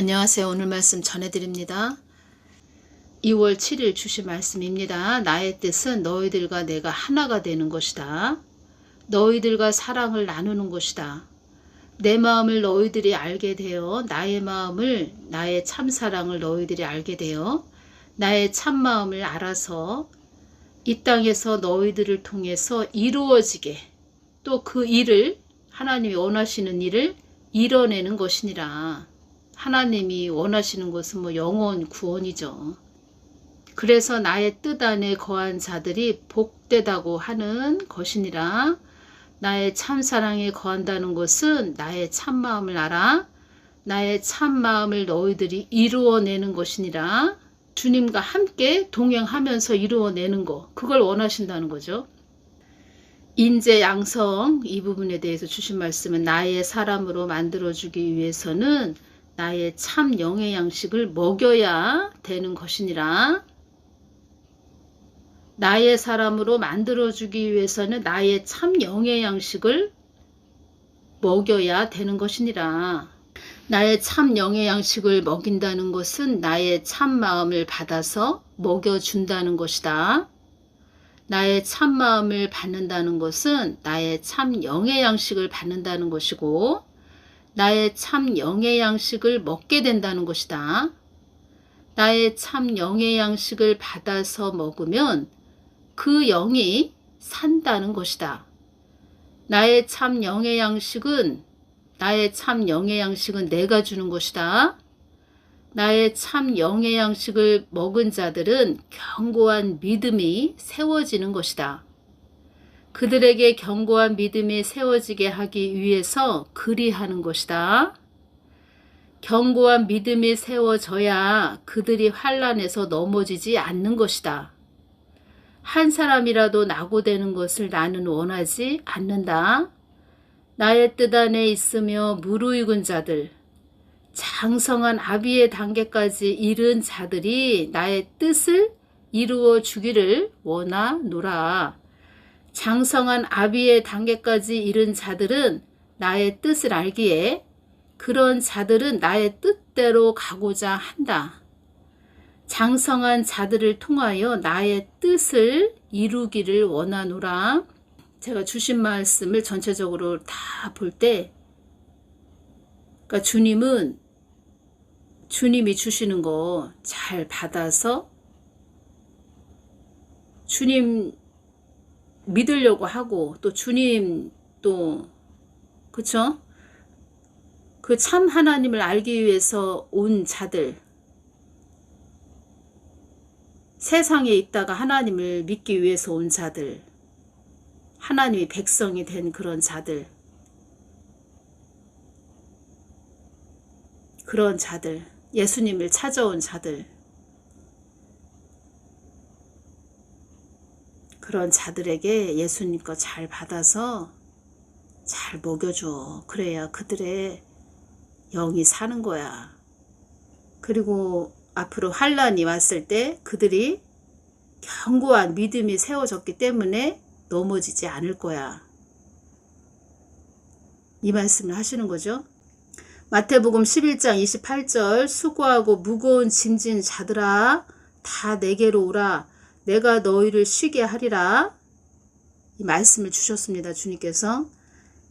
안녕하세요. 오늘 말씀 전해드립니다. 2월 7일 주신 말씀입니다. 나의 뜻은 너희들과 내가 하나가 되는 것이다. 너희들과 사랑을 나누는 것이다. 내 마음을 너희들이 알게 되어 나의 마음을 나의 참 사랑을 너희들이 알게 되어 나의 참 마음을 알아서 이 땅에서 너희들을 통해서 이루어지게 또 그 일을 하나님이 원하시는 일을 이뤄내는 것이니라. 하나님이 원하시는 것은 뭐 영원 구원이죠. 그래서 나의 뜻 안에 거한 자들이 복되다고 하는 것이니라. 나의 참 사랑에 거한다는 것은 나의 참 마음을 알아. 나의 참 마음을 너희들이 이루어내는 것이니라. 주님과 함께 동행하면서 이루어내는 거. 그걸 원하신다는 거죠. 인재 양성 이 부분에 대해서 주신 말씀은 나의 사람으로 만들어주기 위해서는 나의 참 영의 양식을 먹여야 되는 것이니라. 나의 사람으로 만들어주기 위해서는 나의 참 영의 양식을 먹여야 되는 것이니라. 나의 참 영의 양식을 먹인다는 것은 나의 참 마음을 받아서 먹여준다는 것이다. 나의 참 마음을 받는다는 것은 나의 참 영의 양식을 받는다는 것이고, 나의 참 영의 양식을 먹게 된다는 것이다. 나의 참 영의 양식을 받아서 먹으면 그 영이 산다는 것이다. 나의 참 영의 양식은 나의 참 영의 양식은 내가 주는 것이다. 나의 참 영의 양식을 먹은 자들은 견고한 믿음이 세워지는 것이다. 그들에게 견고한 믿음이 세워지게 하기 위해서 그리하는 것이다. 견고한 믿음이 세워져야 그들이 환란에서 넘어지지 않는 것이다. 한 사람이라도 낙오되는 것을 나는 원하지 않는다. 나의 뜻 안에 있으며 무르익은 자들, 장성한 아비의 단계까지 이른 자들이 나의 뜻을 이루어 주기를 원하노라. 장성한 아비의 단계까지 이른 자들은 나의 뜻을 알기에 그런 자들은 나의 뜻대로 가고자 한다. 장성한 자들을 통하여 나의 뜻을 이루기를 원하노라. 제가 주신 말씀을 전체적으로 다 볼 때, 그러니까 주님은 주님이 주시는 거 잘 받아서 주님 믿으려고 하고 또 주님 또 그쵸? 그 참 하나님을 알기 위해서 온 자들. 세상에 있다가 하나님을 믿기 위해서 온 자들. 하나님의 백성이 된 그런 자들. 그런 자들. 예수님을 찾아온 자들 그런 자들에게 예수님 거 잘 받아서 잘 먹여줘. 그래야 그들의 영이 사는 거야. 그리고 앞으로 환란이 왔을 때 그들이 견고한 믿음이 세워졌기 때문에 넘어지지 않을 거야. 이 말씀을 하시는 거죠. 마태복음 11장 28절 수고하고 무거운 짐진 자들아 다 내게로 오라 내가 너희를 쉬게 하리라. 이 말씀을 주셨습니다. 주님께서.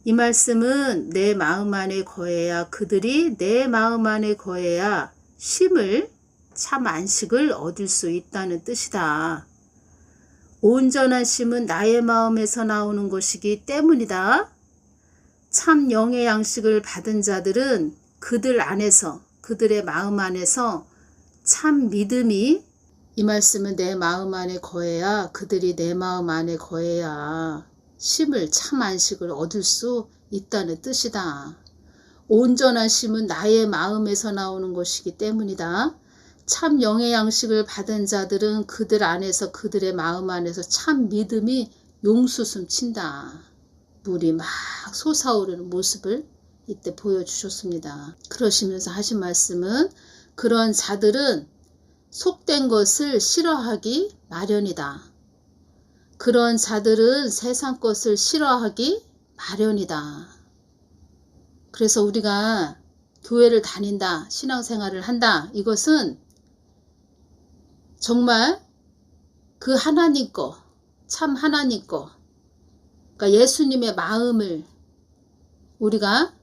이 말씀은 내 마음 안에 거해야 그들이 내 마음 안에 거해야 쉼을 참 안식을 얻을 수 있다는 뜻이다. 온전한 쉼은 나의 마음에서 나오는 것이기 때문이다. 참 영의 양식을 받은 자들은 그들 안에서 그들의 마음 안에서 참 믿음이 이 말씀은 내 마음 안에 거해야 그들이 내 마음 안에 거해야 심을 참 안식을 얻을 수 있다는 뜻이다. 온전한 심은 나의 마음에서 나오는 것이기 때문이다. 참 영의 양식을 받은 자들은 그들 안에서 그들의 마음 안에서 참 믿음이 용수숨 친다. 물이 막 솟아오르는 모습을 이때 보여주셨습니다. 그러시면서 하신 말씀은 그런 자들은 속된 것을 싫어하기 마련이다. 그런 자들은 세상 것을 싫어하기 마련이다. 그래서 우리가 교회를 다닌다, 신앙생활을 한다. 이것은 정말 그 하나님 거, 참 하나님 거, 그러니까 예수님의 마음을 우리가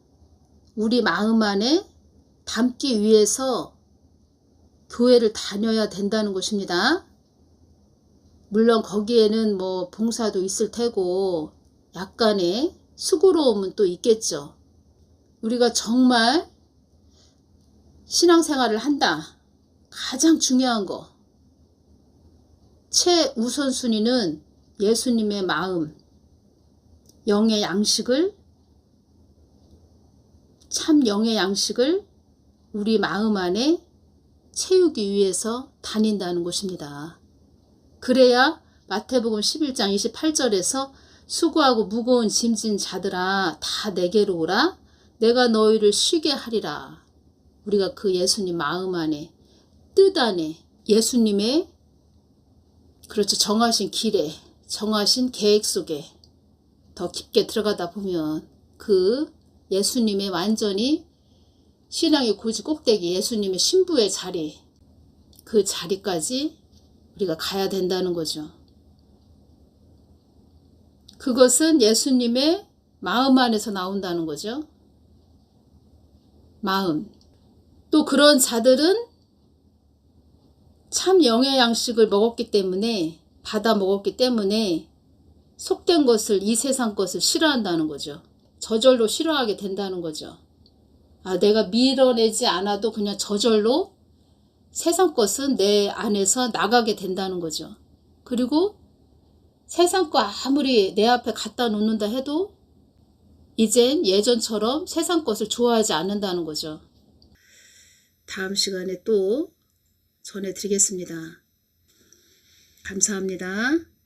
우리 마음 안에 담기 위해서 교회를 다녀야 된다는 것입니다. 물론 거기에는 뭐 봉사도 있을 테고 약간의 수고로움은 또 있겠죠. 우리가 정말 신앙생활을 한다. 가장 중요한 거. 최우선순위는 예수님의 마음, 영의 양식을, 참 영의 양식을 우리 마음 안에 채우기 위해서 다닌다는 것입니다. 그래야 마태복음 11장 28절에서 수고하고 무거운 짐진 자들아 다 내게로 오라 내가 너희를 쉬게 하리라. 우리가 그 예수님 마음 안에 뜻 안에 예수님의 그렇죠 정하신 길에 정하신 계획 속에 더 깊게 들어가다 보면 그 예수님의 완전히 신앙의 고지 꼭대기 예수님의 신부의 자리 그 자리까지 우리가 가야 된다는 거죠. 그것은 예수님의 마음 안에서 나온다는 거죠. 마음. 또 그런 자들은 참 영의 양식을 먹었기 때문에 받아 먹었기 때문에 속된 것을 이 세상 것을 싫어한다는 거죠. 저절로 싫어하게 된다는 거죠. 아, 내가 밀어내지 않아도 그냥 저절로 세상 것은 내 안에서 나가게 된다는 거죠. 그리고 세상 거 아무리 내 앞에 갖다 놓는다 해도 이젠 예전처럼 세상 것을 좋아하지 않는다는 거죠. 다음 시간에 또 전해드리겠습니다. 감사합니다.